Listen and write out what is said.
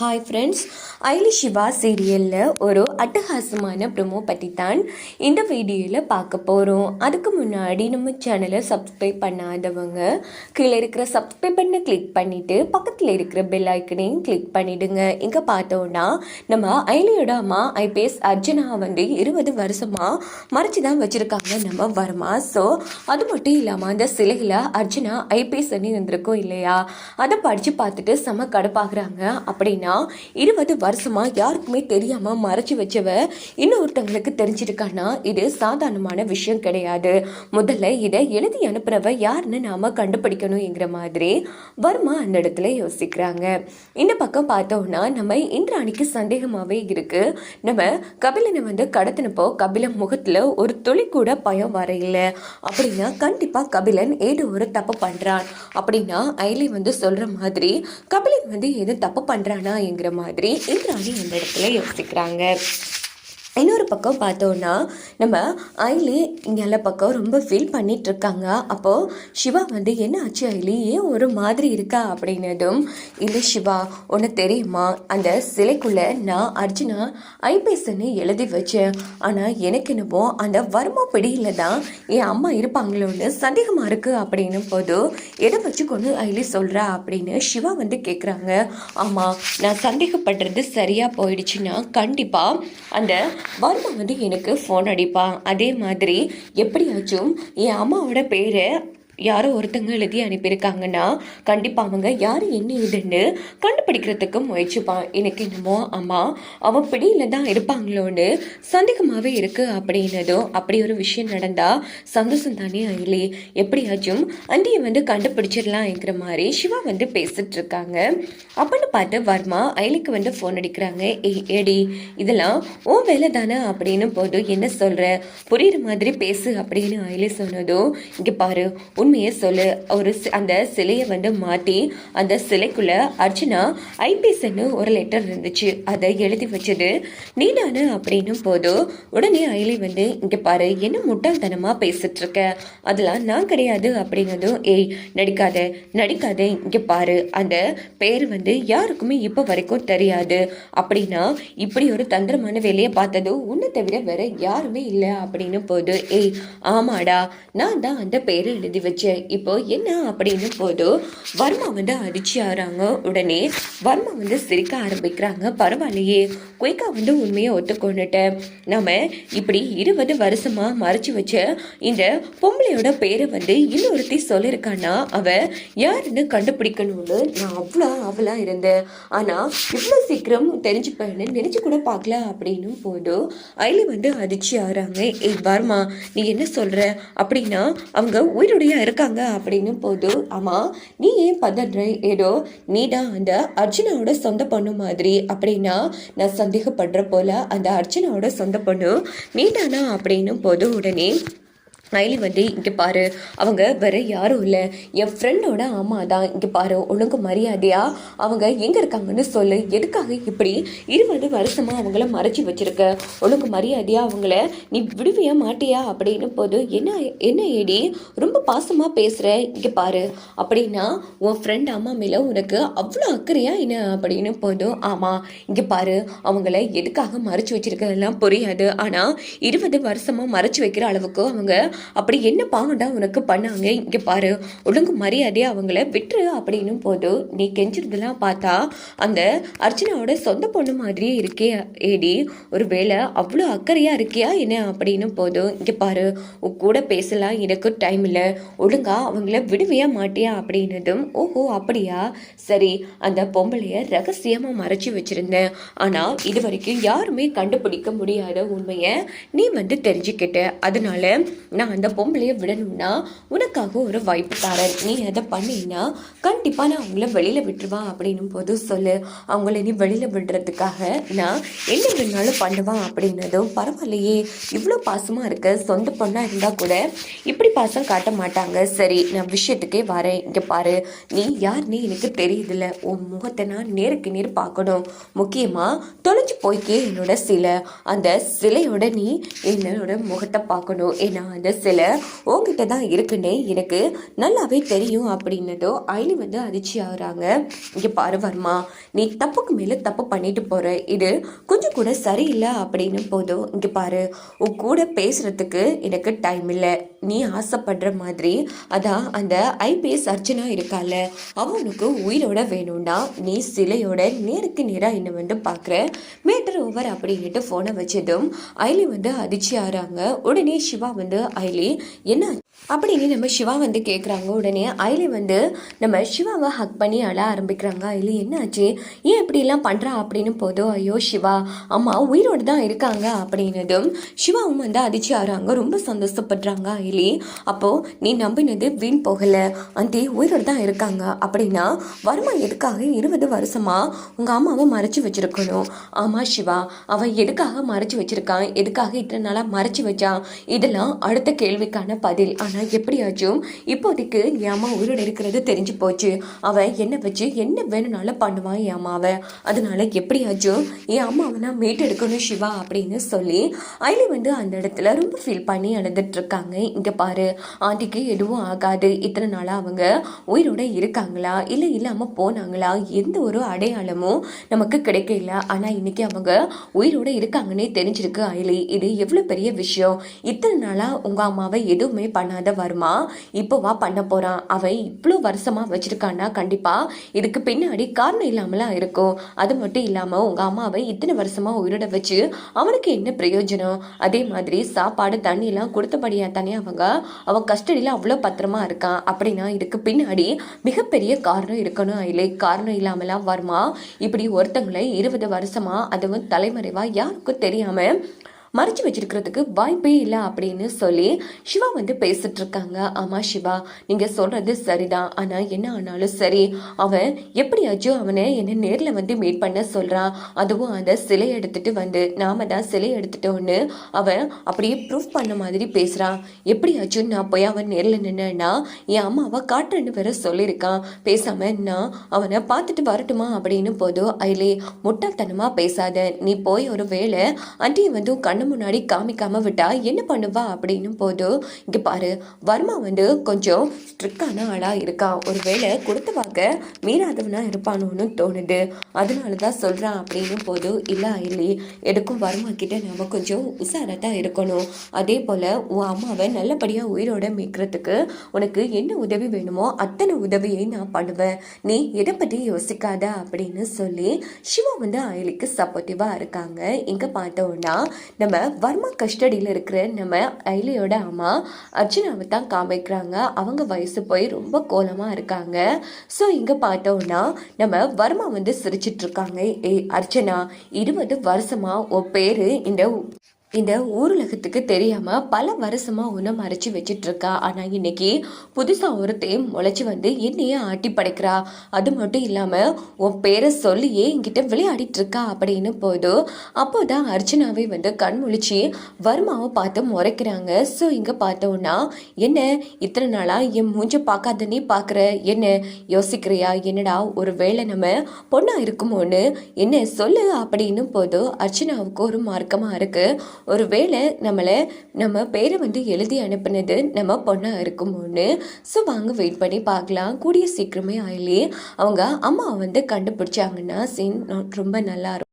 Hi friends ஐலி Siva சீரியலில் ஒரு அட்டகாசமான ப்ரொமோ பற்றி தான் இந்த வீடியோவில் பார்க்க போகிறோம் அதுக்கு முன்னாடி நம்ம சேனலை சப்ஸ்கிரைப் பண்ணாதவங்க கீழே இருக்கிற சப்ஸ்கிரைப் பண்ண கிளிக் பண்ணிவிட்டு பக்கத்தில் இருக்கிற பெல் ஐக்கனையும் கிளிக் பண்ணிவிடுங்க இங்கே பார்த்தோன்னா நம்ம ஐலியோட அம்மா ஐபிஎஸ் அர்ஜுனா வந்து இருபது வருஷமாக மறைச்சி தான் வச்சுருக்காங்க நம்ம வர்மா. ஸோ அது மட்டும் இல்லாமல் அந்த சிலையில் அர்ஜுனா ஐபிஎஸ் இருந்திருக்கும் இல்லையா? அதை படித்து பார்த்துட்டு செம கடுப்பாகிறாங்க. அப்படின்னா இருபது வருஷமா யாருக்குமே தெரியாம மறைச்சு வச்சவ இன்னொருத்தவங்களுக்கு தெரிஞ்சிருக்கானா இது சாதாரணமான விஷயம் கிடையாது. முதல்ல இதை எழுதி அனுப்புறவ யாருன்னு நாம கண்டுபிடிக்கணுங்கிற மாதிரி வர்மா அந்த இடத்துல யோசிக்கிறாங்க. இந்த பக்கம் பார்த்தோம்னா நம்ம இந்திராணிக்கு சந்தேகமாவே இருக்கு. நம்ம கபிலனை வந்து கடத்தினப்போ கபிலன் முகத்துல ஒரு துளி கூட பயம் வரையில அப்படின்னா கண்டிப்பா கபிலன் ஏதோ ஒரு தப்பு பண்றான். அப்படின்னா ஐலி வந்து சொல்ற மாதிரி கபிலன் வந்து எது தப்பு என்கிற மாதிரி. இந்திராணி அந்த இடத்துல யோசிக்கிறாங்க? இன்னொரு பக்கம் பார்த்தோன்னா நம்ம ஐலி இங்கே எல்லா பக்கம் ரொம்ப ஃபீல் பண்ணிகிட்ருக்காங்க அப்போது சிவா வந்து என்ன ஆச்சு ஐலி? ஏன் ஒரு மாதிரி இருக்கா? அப்படின்னதும் இல்லை சிவா ஒன்று தெரியுமா? அந்த சிலைக்குள்ளே நான் அர்ஜுனா ஐபிஎஸ்ன்னு எழுதி வச்சேன். ஆனால் எனக்கு என்னவோ அந்த வர்மா பிடியில் தான் என் அம்மா இருப்பாங்களோன்னு சந்தேகமாக இருக்குது அப்படின்னும் போது எதை வச்சு கொண்டு ஐலி சொல்கிறா அப்படின்னு சிவா வந்து கேட்குறாங்க ஆமாம் நான் சந்தேகப்படுறது சரியாக போயிடுச்சுன்னா கண்டிப்பாக அந்த வர்மா வந்து எனக்கு ஃபோன் அடிப்பான் அதே மாதிரி எப்படியாச்சும் என் அம்மாவோட பேரை யாரோ ஒருத்தங்க எழுதி அனுப்பியிருக்காங்கன்னா கண்டிப்பாக அவங்க யார் என்ன இதுன்னு கண்டுபிடிக்கிறதுக்கு முயற்சிப்பான் எனக்கு என்னமோ அம்மா அவன் பிடியில் தான் இருப்பாங்களோன்னு சந்தேகமாகவே இருக்குது அப்படின்னதும் அப்படி ஒரு விஷயம் நடந்தா சந்தோஷம் தானே அயிலே எப்படியாச்சும் அண்டியை வந்து கண்டுபிடிச்சிடலாம்ங்கிற மாதிரி சிவா வந்து பேசிட்டு இருக்காங்க அப்படின்னு பார்த்து வர்மா அயலிக்கு வந்து ஃபோன் அடிக்கிறாங்க. ஏய் ஏடி இதெல்லாம் ஓ வேலை தானே அப்படின்னு போதும் என்ன சொல்கிற புரியுற மாதிரி பேசு அப்படின்னு அயலி சொன்னதும் இங்கே பாரு உன் உண்மையை சொல்லு ஒரு அந்த சிலையை வந்து மாற்றி அந்த சிலைக்குள்ள அர்ச்சனா ஐபிஎஸ்ன்னு ஒரு லெட்டர் இருந்துச்சு. அதை எழுதி வச்சது. நீ நானு அப்படின்னும் போது உடனே அயலி வந்து இங்கே பாரு என்ன முட்டாள்தனமாக பேசிட்டு இருக்க அதெல்லாம் நான் கிடையாது அப்படின்னதும் ஏய் நடிக்காத நடிக்காத இங்கே பாரு. அந்த பேர் வந்து யாருக்குமே இப்போ வரைக்கும் தெரியாது. அப்படின்னா இப்படி ஒரு தந்திரமான வேலையை பார்த்ததும் உன்னை தவிர வேற யாருமே இல்லை அப்படின்னு போது ஏய் ஆமாடா நான் தான் அந்த பேரை எழுதி போயிடுச்சு. இப்போ என்ன அப்படின்னு போது வர்மா வந்து அடிச்சு ஆறாங்க. உடனே வர்மா வந்து சிரிக்க ஆரம்பிக்கிறாங்க. பரவாயில்லையே குயிக்கா வந்து உண்மையை ஒத்துக்கொண்டுட்டேன். நம்ம இப்படி இருபது வருஷமா மறைச்சு வச்ச இந்த பொம்பளையோட பேரை வந்து இன்னொருத்தி சொல்லியிருக்கான்னா அவ யாருன்னு கண்டுபிடிக்கணும்னு நான் அவ்வளோ அவளா இருந்தேன். ஆனா இவ்வளோ சீக்கிரம் தெரிஞ்சுப்பேன்னு நினைச்சு கூட பார்க்கல அப்படின்னும் போதும் ஐலி வந்து அதிர்ச்சி ஆறாங்க. ஏய் வர்மா நீ என்ன சொல்ற? அப்படின்னா அவங்க உயிருடைய இருக்காங்க அப்படின்னு போது ஆமா நீ ஏன் பதற? ஏதோ நீ தான் அந்த அர்ஜுனாவோட சொந்த பொண்ணு மாதிரி. அப்படின்னா நான் சந்தேகப்படுற போல அந்த அர்ஜுனாவோட சொந்த பொண்ணு நீ தானா? அப்படின்னும் போது உடனே ஐலி வந்து இங்கே பாரு அவங்க வேறு யாரும் இல்லை. என் ஃப்ரெண்டோட அம்மா தான் இங்கே பாரு ஒழுங்கு மரியாதையா? அவங்க எங்கே இருக்காங்கன்னு சொல்லு. எதுக்காக இப்படி இருபது வருஷமாக அவங்கள மறைச்சி வச்சிருக்க? ஒழுங்கு மரியாதையா அவங்கள? நீ விடுவியா மாட்டியா? அப்படின்னு போது என்ன என்ன ஏடி? ரொம்ப பாசமாக பேசுகிற இங்கே பாரு. அப்படின்னா உன் ஃப்ரெண்ட் அம்மா மேலே உனக்கு அவ்வளோ அக்கறையா என்ன? அப்படின்னு போதும் ஆமாம் இங்கே பாரு அவங்கள எதுக்காக மறைச்சு வச்சுருக்கதெல்லாம் புரியாது. ஆனால் இருபது வருஷமாக மறைச்சு வைக்கிற அளவுக்கு அவங்க அப்படி என்ன பாவண்டா உனக்கு பண்ணாங்க? இங்கே பாரு ஒழுங்கு மரியாதையா அவங்கள விட்டுரு அப்படின்னு போது நீ கெஞ்சிருந்தெல்லாம் பார்த்தா அந்த அர்ச்சனாவோட சொந்த பொண்ணு மாதிரியே இருக்கே ஏடி. ஒரு வேளை அவ்வளோ அக்கறையா இருக்கியா என்ன அப்படின்னு போதும் இங்கே பாரு உன் கூட பேசலாம் எனக்கு டைம் இல்லை. ஒழுங்கா அவங்கள விடுவியா மாட்டியா அப்படின்னதும் ஓஹோ அப்படியா? சரி அந்த பொம்பளைய ரகசியமாக மறைச்சு வச்சிருந்தேன். ஆனா இது வரைக்கும் யாருமே கண்டுபிடிக்க முடியாத உண்மையை நீ வந்து தெரிஞ்சுக்கிட்ட. அதனால நான் அந்த பொம்பளையை விடணும்னா உனக்காக ஒரு வாய்ப்பு தரேன் நீ அதை பண்ணினா கண்டிப்பாக நான் அவங்கள வெளியில் விட்டுருவான் அப்படின்னும் போது சொல்லு. அவங்கள நீ வெளியில் விடுறதுக்காக நான் என்ன வேணாலும் பண்ணுவான் அப்படின்னதும் பரவாயில்லையே. இவ்வளோ பாசமாக இருக்க சொந்த பொண்ணாக இருந்தால் கூட இப்படி பாசம் காட்ட மாட்டாங்க. சரி நான் விஷயத்துக்கே வரேன். இங்கே பாரு நீ யாருன்னு எனக்கு தெரியுதுல்ல. உன் முகத்தை நான் நேருக்கு நேர் பார்க்கணும். முக்கியமாக தொலைஞ்சு போய்க்கே என்னோட சிலை. அந்த சிலையோட நீ என்னோட முகத்தை பார்க்கணும். ஏன்னா அந்த சில உங்ககிட்ட தான் இருக்குன்னே எனக்கு நல்லாவே தெரியும் அப்படின்னதோ ஐலி வந்து அதிர்ச்சி ஆகுறாங்க. இங்கே பாரு வர்மா நீ தப்புக்கு மேலே தப்பு பண்ணிட்டு போகிற இது கொஞ்சம் கூட சரியில்லை அப்படின்னு போதும் இங்கே பாரு உன் கூட பேசுகிறதுக்கு எனக்கு டைம் இல்லை. நீ ஆசைப்படுற மாதிரி அதான் அந்த ஐபிஎஸ் அர்ச்சனா இருக்கால அவனுக்கு உயிரோட வேணும்னா நீ சிலையோட நேருக்கு நேராக என்ன வந்து பார்க்குற மேட்டர் ஓவர் அப்படின்ட்டு ஃபோனை வச்சதும் ஐலி வந்து அதிர்ச்சி ஆறாங்க. உடனே சிவா வந்து ஐலி என்ன அப்படின்னு நம்ம சிவா வந்து கேட்குறாங்க உடனே ஐலி வந்து நம்ம சிவாவை ஹக் பண்ணி அழ ஆரம்பிக்கிறாங்க. ஐலி என்னாச்சு? ஏன் இப்படிலாம் பண்ணுறா அப்படின்னு போதும் ஐயோ சிவா அம்மா உயிரோடு தான் இருக்காங்க அப்படின்னதும் சிவாவும் வந்து அதிர்ச்சி ஆறாங்க. ரொம்ப சந்தோஷப்படுறாங்க ஐலி. அப்போது நீ நம்பினது வீண் போகலை. அந்தி உயிரோடு தான் இருக்காங்க. அப்படின்னா வருமா எதுக்காக? இருபது வருஷமா? உங்கள் அம்மாவை மறைச்சி வச்சிருக்கணும். ஆமாம் சிவா. அவன் எதுக்காக மறைச்சி வச்சிருக்கான் எதுக்காக இத்தனை நாளாக மறைச்சி வச்சான் இதெல்லாம் அடுத்த கேள்விக்கான பதில். ஆனால் எப்படியாச்சும் இப்போதைக்கு என் அம்மா உயிரோடு இருக்கிறது தெரிஞ்சு போச்சு. அவன் என்ன வச்சு என்ன வேணும்னாலும் பண்ணுவான் என் அம்மாவை. அதனால எப்படியாச்சும் என் அம்மாவை நான் மீட்டெடுக்கணும் சிவா. அப்படின்னு சொல்லி ஐலி வந்து அந்த இடத்துல ரொம்ப ஃபீல் பண்ணி அழுதுட்டு இருக்காங்க. இங்கே பாரு ஆண்டிக்கு எதுவும் ஆகாது. இத்தனை நாளாக அவங்க உயிரோட இருக்காங்களா? இல்லை இல்லாமல் போனாங்களா? எந்த ஒரு அடையாளமும் நமக்கு கிடைக்கல. ஆனால் இன்றைக்கி அவங்க உயிரோட இருக்காங்கன்னே தெரிஞ்சிருக்கு அயலி இது எவ்வளோ பெரிய விஷயம். இத்தனை நாளாக உங்கள் அம்மாவை எதுவுமே பண்ணாத வருமா? இப்போவா பண்ண போகிறான் அவன் இவ்வளோ வருஷமாக வச்சுருக்கான்னா கண்டிப்பாக இதுக்கு பின்னாடி காரணம் இல்லாமலாம் இருக்கும். அது மட்டும் இல்லாமல் உங்கள் அம்மாவை இத்தனை வருஷமாக உயிரோட வச்சு அவனுக்கு என்ன பிரயோஜனம்? அதே மாதிரி சாப்பாடு தண்ணியெல்லாம் கொடுத்தபடியா தானே அவங்க அவன் கஸ்டடியில் அவ்வளோ பத்திரமா இருக்கான். அப்படின்னா இதுக்கு பின்னாடி மிகப்பெரிய காரணம் இருக்கணும் இல்லை காரணம் இல்லாமலாம் வருமா? இப்படி ஒருத்தங்களை இருபது வருஷமா அதுவும் தலைமறைவா யாருக்கும் தெரியாம மறைச்சு வச்சிருக்கிறதுக்கு வாய்ப்பே இல்லை அப்படின்னு சொல்லி சிவா வந்து பேசிட்டு இருக்காங்க ஆமா சிவா நீங்க சொல்றது சரிதான். ஆனா என்ன ஆனாலும் சரி அவன் எப்படியாச்சும் அவனை என்ன நேர்ல வந்து மீட் பண்ண சொல்றான் அதுவும் அந்த சிலை எடுத்துட்டு வந்து நாம தான் சிலை எடுத்துட்டோன்னு அவன் அப்படியே ப்ரூஃப் பண்ண மாதிரி பேசுறான் எப்படியாச்சும் நான் போய் அவன் நேர்ல நின்னா என் அம்மாவை காட்டுறேன்னு வேற சொல்லியிருக்கான் பேசாம நான் அவனை பார்த்துட்டு வரட்டுமா அப்படின்னு போதும் ஐலே முட்டாள்தனமா பேசாத. நீ போய் ஒரு வேளை ஆண்டியை வந்து கண் கண்ணு முன்னாடி காமிக்காம விட்டா என்ன பண்ணுவா அப்படின்னு போது இங்க பாரு வர்மா வந்து கொஞ்சம் ஸ்ட்ரிக்டான ஆளா ஒரு ஒருவேளை கொடுத்த வாக்க மீறாதவனா இருப்பானோன்னு தோணுது. அதனால தான் சொல்கிறான் அப்படின்னு போது இல்லை இல்லை எதுக்கும் வர்மா கிட்ட நம்ம கொஞ்சம் உஷாரா தான் இருக்கணும். அதே போல உன் அம்மாவை நல்லபடியாக உயிரோட மீட்கிறதுக்கு உனக்கு என்ன உதவி வேணுமோ அத்தனை உதவியை நான் பண்ணுவேன். நீ எதை பற்றி யோசிக்காத அப்படின்னு சொல்லி சிவா வந்து அயலிக்கு சப்போர்ட்டிவாக இருக்காங்க. இங்கே பார்த்தோம்னா நம்ம நம்ம வர்மா கஸ்டடியில் இருக்கிற நம்ம ஐலியோட அம்மா அர்ச்சனாவை தான் காமிக்கிறாங்க. அவங்க வயசு போய் ரொம்ப கோலமாக இருக்காங்க. ஸோ இங்கே பார்த்தோம்னா நம்ம வர்மா வந்து சிரிச்சிட்டு இருக்காங்க. ஏய் அர்ச்சனா இருபது வருஷமா உன் பேர் இந்த இந்த ஊருலகத்துக்கு தெரியாம பல வருஷமா உன்னை மறைச்சி வச்சிட்டு இருக்கா ஆனா இன்னைக்கு புதுசா ஒருத்தையும் முளைச்சு வந்து என்னையே ஆட்டி படைக்கிறா. அது மட்டும் இல்லாம உன் பேரை சொல்லியே என்கிட்ட விளையாடிட்டு இருக்கா அப்படின்னு போதும் அப்போதான் அர்ச்சனாவே வந்து கண் முழிச்சு வர்மாவை பார்த்து முறைக்கிறாங்க. ஸோ இங்க பார்த்தோம்னா என்ன இத்தனை நாளா என் மூஞ்ச பார்க்காத நீ பார்க்குற? என்ன யோசிக்கிறியா? என்னடா ஒரு வேளை நம்ம பொண்ணா இருக்குமோன்னு? என்ன சொல்லு அப்படின்னு போதும் அர்ச்சனாவுக்கு ஒரு மார்க்கமா இருக்கு. ஒருவேளை நம்மளை நம்ம பேரை வந்து எழுதி அனுப்புனது நம்ம பொண்ணாக இருக்குமோன்னு ஸோ வாங்க வெயிட் பண்ணி பார்க்கலாம். கூடிய சீக்கிரமே ஆயிலே அவங்க அம்மா வந்து கண்டுபிடிச்சாங்கன்னா சீன் ரொம்ப நல்லா இருக்கும்.